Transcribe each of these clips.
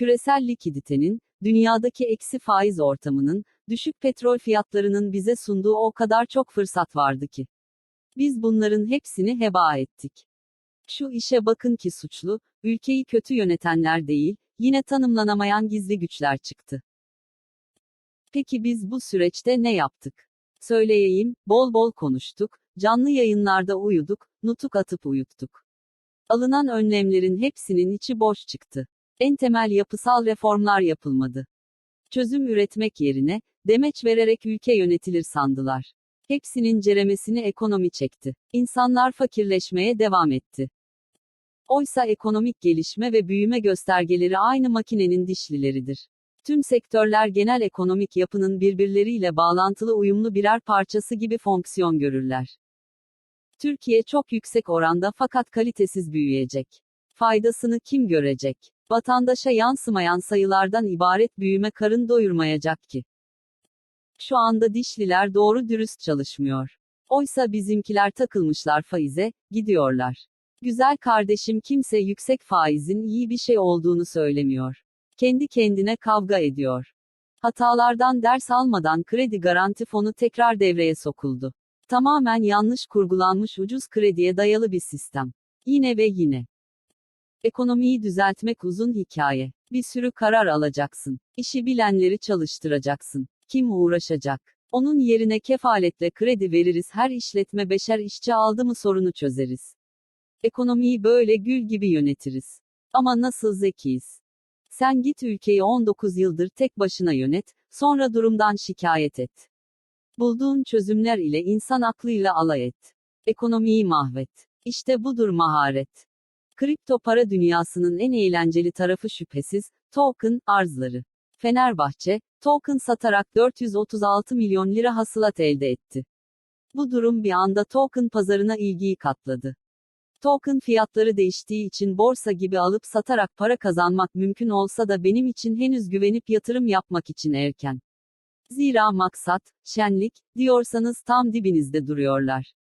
Küresel likiditenin, dünyadaki eksi faiz ortamının, düşük petrol fiyatlarının bize sunduğu o kadar çok fırsat vardı ki. Biz bunların hepsini heba ettik. Şu işe bakın ki suçlu, ülkeyi kötü yönetenler değil, yine tanımlanamayan gizli güçler çıktı. Peki biz bu süreçte ne yaptık? Söyleyeyim, bol bol konuştuk, canlı yayınlarda uyuduk, nutuk atıp uyuttuk. Alınan önlemlerin hepsinin içi boş çıktı. En temel yapısal reformlar yapılmadı. Çözüm üretmek yerine, demeç vererek ülke yönetilir sandılar. Hepsinin ceremesini ekonomi çekti. İnsanlar fakirleşmeye devam etti. Oysa ekonomik gelişme ve büyüme göstergeleri aynı makinenin dişlileridir. Tüm sektörler genel ekonomik yapının birbirleriyle bağlantılı uyumlu birer parçası gibi fonksiyon görürler. Türkiye çok yüksek oranda fakat kalitesiz büyüyecek. Faydasını kim görecek? Vatandaşa yansımayan sayılardan ibaret büyüme karın doyurmayacak ki. Şu anda dişliler doğru dürüst çalışmıyor. Oysa bizimkiler takılmışlar faize, gidiyorlar. Güzel kardeşim kimse yüksek faizin iyi bir şey olduğunu söylemiyor. Kendi kendine kavga ediyor. Hatalardan ders almadan kredi garanti fonu tekrar devreye sokuldu. Tamamen yanlış kurgulanmış ucuz krediye dayalı bir sistem. Yine ve yine. Ekonomiyi düzeltmek uzun hikaye. Bir sürü karar alacaksın. İşi bilenleri çalıştıracaksın. Kim uğraşacak? Onun yerine kefaletle kredi veririz her işletme beşer işçi aldı mı sorunu çözeriz. Ekonomiyi böyle gül gibi yönetiriz. Ama nasıl zekiyiz? Sen git ülkeyi 19 yıldır tek başına yönet, sonra durumdan şikayet et. Bulduğun çözümler ile insan aklıyla alay et. Ekonomiyi mahvet. İşte budur maharet. Kripto para dünyasının en eğlenceli tarafı şüphesiz, token, arzları. Fenerbahçe, token satarak 436 milyon lira hasılat elde etti. Bu durum bir anda token pazarına ilgiyi katladı. Token fiyatları değiştiği için borsa gibi alıp satarak para kazanmak mümkün olsa da benim için henüz güvenip yatırım yapmak için erken. Zira maksat, şenlik, diyorsanız tam dibinizde duruyorlar.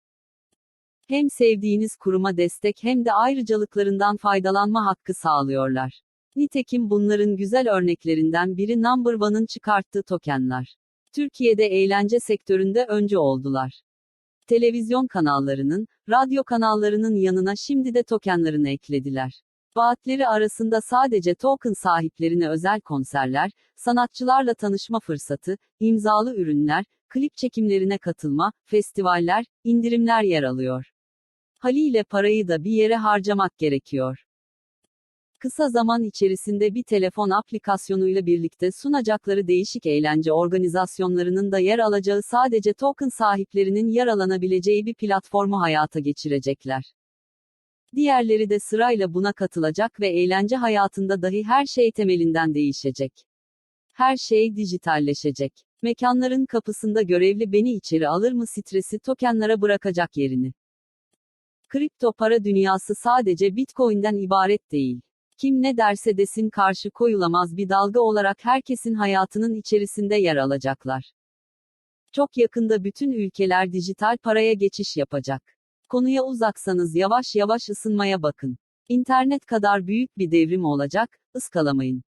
Hem sevdiğiniz kuruma destek hem de ayrıcalıklarından faydalanma hakkı sağlıyorlar. Nitekim bunların güzel örneklerinden biri Number One'ın çıkarttığı tokenlar. Türkiye'de eğlence sektöründe önce oldular. Televizyon kanallarının, radyo kanallarının yanına şimdi de tokenlarını eklediler. Vaatleri arasında sadece token sahiplerine özel konserler, sanatçılarla tanışma fırsatı, imzalı ürünler, klip çekimlerine katılma, festivaller, indirimler yer alıyor. Haliyle parayı da bir yere harcamak gerekiyor. Kısa zaman içerisinde bir telefon aplikasyonuyla birlikte sunacakları değişik eğlence organizasyonlarının da yer alacağı sadece token sahiplerinin yaralanabileceği bir platformu hayata geçirecekler. Diğerleri de sırayla buna katılacak ve eğlence hayatında dahi her şey temelinden değişecek. Her şey dijitalleşecek. Mekanların kapısında görevli beni içeri alır mı stresi tokenlara bırakacak yerini. Kripto para dünyası sadece Bitcoin'den ibaret değil. Kim ne derse desin karşı koyulamaz bir dalga olarak herkesin hayatının içerisinde yer alacaklar. Çok yakında bütün ülkeler dijital paraya geçiş yapacak. Konuya uzaksanız yavaş yavaş ısınmaya bakın. İnternet kadar büyük bir devrim olacak, ıskalamayın.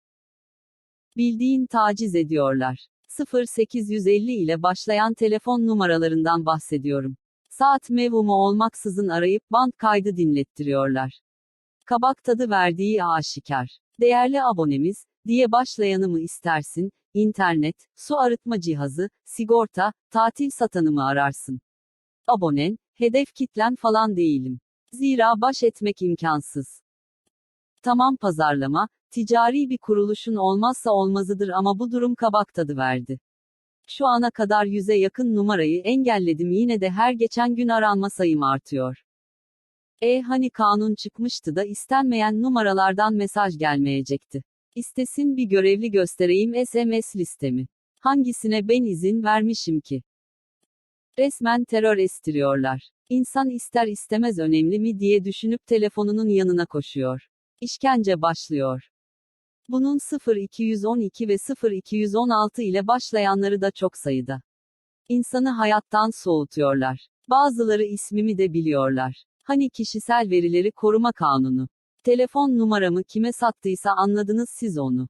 Bildiğin taciz ediyorlar. 0850 ile başlayan telefon numaralarından bahsediyorum. Saat mevumu olmaksızın arayıp band kaydı dinlettiriyorlar. Kabak tadı verdiği aşikar. Değerli abonemiz, diye başlayanı mı istersin, internet, su arıtma cihazı, sigorta, tatil satanı mı ararsın? Abonen, hedef kitlen falan değilim. Zira baş etmek imkansız. Tamam pazarlama, ticari bir kuruluşun olmazsa olmazıdır ama bu durum kabak tadı verdi. Şu ana kadar yüze yakın numarayı engelledim yine de her geçen gün aranma sayım artıyor. E hani kanun çıkmıştı da istenmeyen numaralardan mesaj gelmeyecekti. İstesin bir görevli göstereyim SMS listemi. Hangisine ben izin vermişim ki? Resmen terör estiriyorlar. İnsan ister istemez önemli mi diye düşünüp telefonunun yanına koşuyor. İşkence başlıyor. Bunun 0212 ve 0216 ile başlayanları da çok sayıda. İnsanı hayattan soğutuyorlar. Bazıları ismimi de biliyorlar. Hani kişisel verileri koruma kanunu. Telefon numaramı kime sattıysa anladınız siz onu.